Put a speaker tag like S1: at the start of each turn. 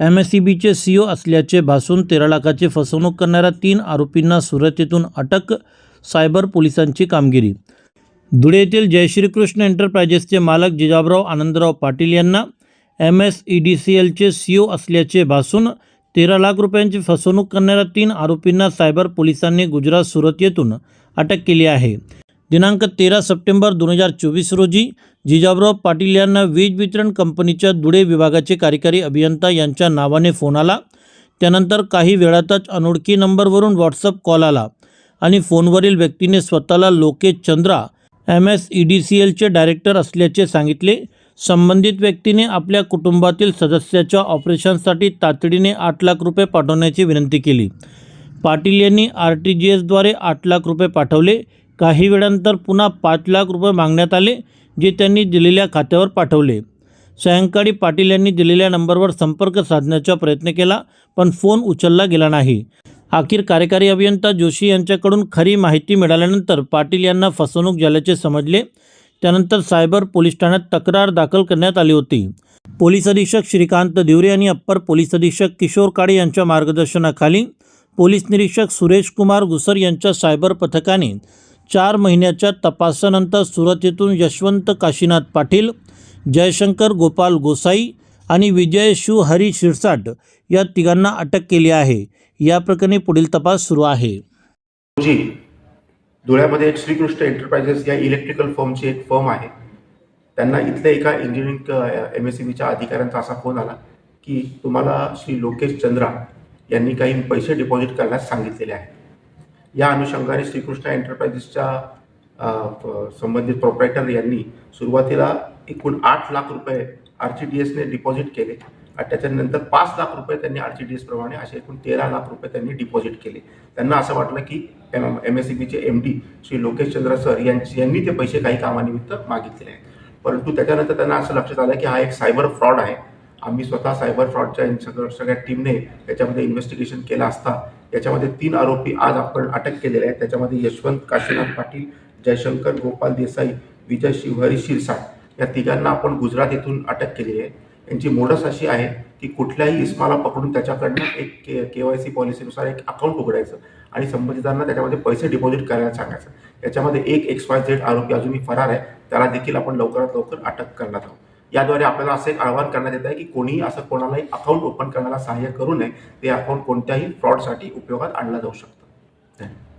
S1: M S C बीचे CO असल्याचे भासून तेरा लाखाची फसवणूक करणाऱ्या तीन आरोपींना सुरतेतून अटक सायबर पोलिसांची कामगिरी. धुळे येथील जयश्रीकृष्ण एंटरप्राइजेसचे मालक जिजाबराव आनंदराव पाटील यांना M S E D C एलचे सी ओ असल्याचे भासून तेरा लाख रुपयांची फसवणूक करणाऱ्या तीन आरोपींना सायबर पोलिसांनी गुजरात सुरत येथून अटक केली आहे. दिनांक तेरा सप्टेंबर दोन हजार चोवीस रोजी जिजाबराव पाटील यांना वीज वितरण कंपनीच्या धुळे विभागाचे कार्यकारी अभियंता यांच्या नावाने फोन आला. त्यानंतर काही वेळातच अनोळखी नंबरवरून व्हॉट्सअप कॉल आला आणि फोनवरील व्यक्तीने स्वतःला Lokesh Chandra M S E D C एलचे डायरेक्टर असल्याचे सांगितले. संबंधित व्यक्तीने आपल्या कुटुंबातील सदस्याच्या ऑपरेशनसाठी तातडीने आठ लाख रुपये पाठवण्याची विनंती केली. पाटील यांनी आर टी जी एसद्वारे आठ लाख रुपये पाठवले. काही वेळानंतर पुन्हा पाच लाख रुपये मागण्यात आले. जे त्यांनी दिलेल्या खात्यावर पाठवले. सायंकाळी पाटील यांनी दिलेल्या नंबरवर संपर्क साधण्याचा प्रयत्न केला पण फोन उचलला गेला नाही. अखेर कार्यकारी अभियंता जोशी यांच्याकडून खरी माहिती मिळाल्यानंतर पाटील यांना फसवणूक झाल्याचे समजले. त्यानंतर सायबर पोलीस ठाण्यात तक्रार दाखल करण्यात आली होती. पोलीस अधीक्षक श्रीकांत दिवरे आणि अप्पर पोलीस अधीक्षक किशोर काळे यांच्या मार्गदर्शनाखाली पोलीस निरीक्षक सुरेश कुमार गुसर यांच्या सायबर पथकाने चार महिन्याच्या तपासानंतर सुरत येथून यशवंत काशीनाथ पाटील जयशंकर गोपाल गोसाई आणि विजय शिवहरी शिरसाट या तिघांना अटक केली आहे. या प्रकरणी पुढील तपास सुरू आहे.
S2: रोजी धुळ्यामध्ये एक श्रीकृष्ण एंटरप्राइजेस या इलेक्ट्रिकल फर्मची एक फर्म आहे. त्यांना इथल्या एका इंजिनिअरिंग एम एस सी बीच्या अधिकाऱ्यांचा असा फोन आला की तुम्हाला श्री लोकेश चंद्रा यांनी काही पैसे डिपॉझिट करण्यास सांगितलेले आहे. या अनुषंगाने श्रीकृष्ण एंटरप्राइजेसच्या संबंधित प्रोप्रायटर यांनी सुरुवातीला एकूण आठ लाख रुपये आर टी डी एसने डिपॉझिट केले आणि त्याच्यानंतर पाच लाख रुपये त्यांनी आर टी डी एस प्रमाणे असे एकूण तेरा लाख रुपये त्यांनी डिपॉझिट केले. त्यांना असं वाटलं की एम एम एस सी बीचे M D Shri Lokesh Chandra sir यांची यांनी ते पैसे काही कामानिमित्त मागितलेले आहेत. परंतु त्याच्यानंतर त्यांना असं लक्षात आलं की हा एक सायबर फ्रॉड आहे. आम्ही स्वतः सायबर फ्रॉडच्या सगळं सगळ्या टीमने त्याच्यामध्ये इन्व्हेस्टिगेशन केलं असता. याच्यामध्ये तीन आरोपी आज आपण अटक केलेले आहेत. त्याच्यामध्ये यशवंत काशीनाथ पाटील जयशंकर गोपाल देसाई विजय शिवहरी शिरसाट या तिघांना आपण गुजरात येथून अटक केलेली आहे. यांची मोडस अशी आहे की कुठल्याही इस्माला पकडून त्याच्याकडनं एक के के वाय सी पॉलिसीनुसार एक अकाउंट उघडायचं आणि संबंधितांना त्याच्यामध्ये पैसे डिपॉझिट करायला सांगायचं. याच्यामध्ये एक एक्स वाय झेड आरोपी अजूनही फरार आहे. त्याला देखील आपण लवकरात लवकर अटक करणार आहोत. याद्वारे आपल्याला असं एक आवाहन करण्यात येत आहे की कोणीही असं कोणालाही अकाउंट ओपन करण्याला सहाय्य करू नये ते अकाउंट कोणत्याही फ्रॉडसाठी उपयोगात आणलं जाऊ शकतं. धन्यवाद.